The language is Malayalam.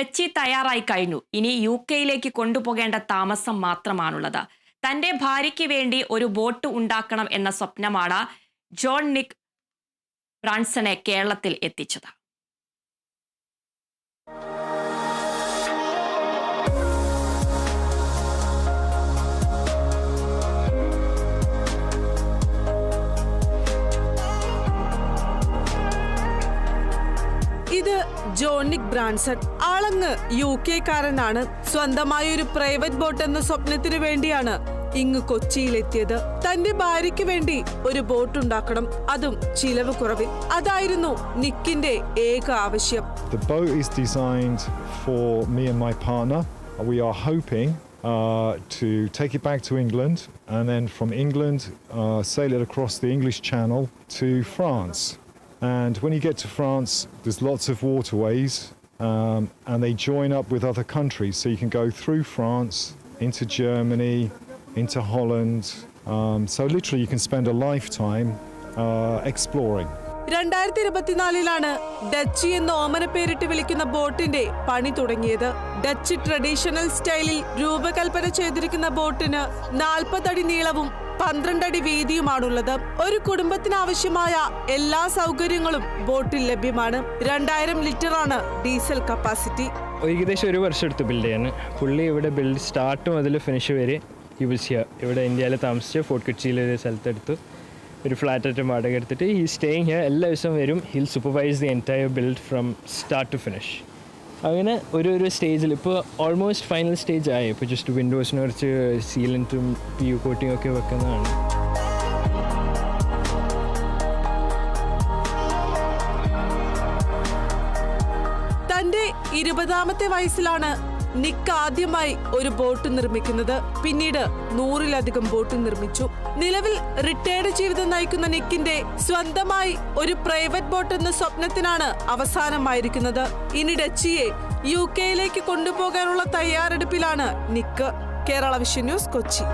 ഡച്ചി തയ്യാറായി കഴിഞ്ഞു. ഇനി യു കെയിലേക്ക് കൊണ്ടുപോകേണ്ട താമസം മാത്രമാണുള്ളത്. തന്റെ ഭാര്യയ്ക്ക് വേണ്ടി ഒരു ബോട്ട് ഉണ്ടാക്കണം എന്ന സ്വപ്നമാണ് ജോൺ നിക് ബ്രാൻസനെ കേരളത്തിൽ എത്തിച്ചത്. ജോണിക് ബ്രാൻസൺ ആളങ്ങ് യു കെ കാരനാണ്. സ്വന്തമായ ഒരു പ്രൈവറ്റ് ബോട്ട് എന്ന സ്വപ്നത്തിന് വേണ്ടിയാണ് ഇങ്ങ് കൊച്ചിയിലെത്തിയത്. തന്റെ ഭാര്യയ്ക്ക് വേണ്ടി ഒരു ബോട്ട് ഉണ്ടാക്കണം. അതും ചിലവ് കുറവിൽ. അതായിരുന്നു നിക്കിന്റെ ഏക ആവശ്യം. England England English channel France And when you get to France, there's lots of waterways um, and they join up with other countries. So you can go through France into Germany, into Holland. Um, so literally, you can spend a lifetime uh, exploring. രണ്ടായിരത്തി ഇരുപത്തിനാലിലാണ് ഡച്ച് ഓമന പേരിട്ട് വിളിക്കുന്ന ബോട്ടിന്റെ പണി തുടങ്ങിയത് ഡച്ച് ട്രഡീഷണൽ സ്റ്റൈലിൽ രൂപകൽപ്പന ചെയ്തിരിക്കുന്ന ബോട്ടിന് നാൽപ്പതടി നീളവും പന്ത്രണ്ടടി വീതിയുമാണുള്ളത്. ഒരു കുടുംബത്തിന് ആവശ്യമായ എല്ലാ സൗകര്യങ്ങളും ബോട്ടിൽ ലഭ്യമാണ്. രണ്ടായിരം ആണ് ഡീസൽ കപ്പാസിറ്റി. ഏകദേശം ഒരു വർഷം എടുത്ത് ബിൽഡ് ചെയ്യാൻ. പുള്ളി ഇവിടെ ബിൽഡ് സ്റ്റാർട്ട് മുതൽ ഫിനിഷ് വരെ യൂസ് ചെയ്യുക ഇവിടെ ഇന്ത്യയിൽ താമസിച്ച് ഫോർട്ട് കൊച്ചിയിൽ ഒരു സ്ഥലത്തെടുത്തു. ഒരു ഫ്ലാറ്റ് ആയിട്ട് വാടക എടുത്തിട്ട് ഈ സ്റ്റേയിങ് എല്ലാ ദിവസവും വരും. He'll supervise the entire build from start to finish അങ്ങനെ ഒരു ഒരു സ്റ്റേജിൽ ഇപ്പോൾ ഓൾമോസ്റ്റ് ഫൈനൽ സ്റ്റേജ് ആയി. ഇപ്പോൾ ജസ്റ്റ് വിൻഡോസിന് കുറച്ച് സീലന്റും പി യു കോട്ടിങ് ഒക്കെ വെക്കുന്നതാണ്. തന്റെ ഇരുപതാമത്തെ വയസ്സിലാണ് നിക്ക് ആദ്യമായി ഒരു ബോട്ട് നിർമ്മിക്കുന്നത് പിന്നീട് നൂറിലധികം ബോട്ട് നിർമ്മിച്ചു. നിലവിൽ റിട്ടയർഡ് ജീവിതം നയിക്കുന്ന നിക്കിന്റെ സ്വന്തമായി ഒരു പ്രൈവറ്റ് ബോട്ട് എന്ന സ്വപ്നത്തിനാണ് അവസാനമായിരിക്കുന്നത്. ഇനി ഡച്ചിയെ യു കെയിലേക്ക് കൊണ്ടുപോകാനുള്ള തയ്യാറെടുപ്പിലാണ് നിക്ക്. Kerala vision news Kochi.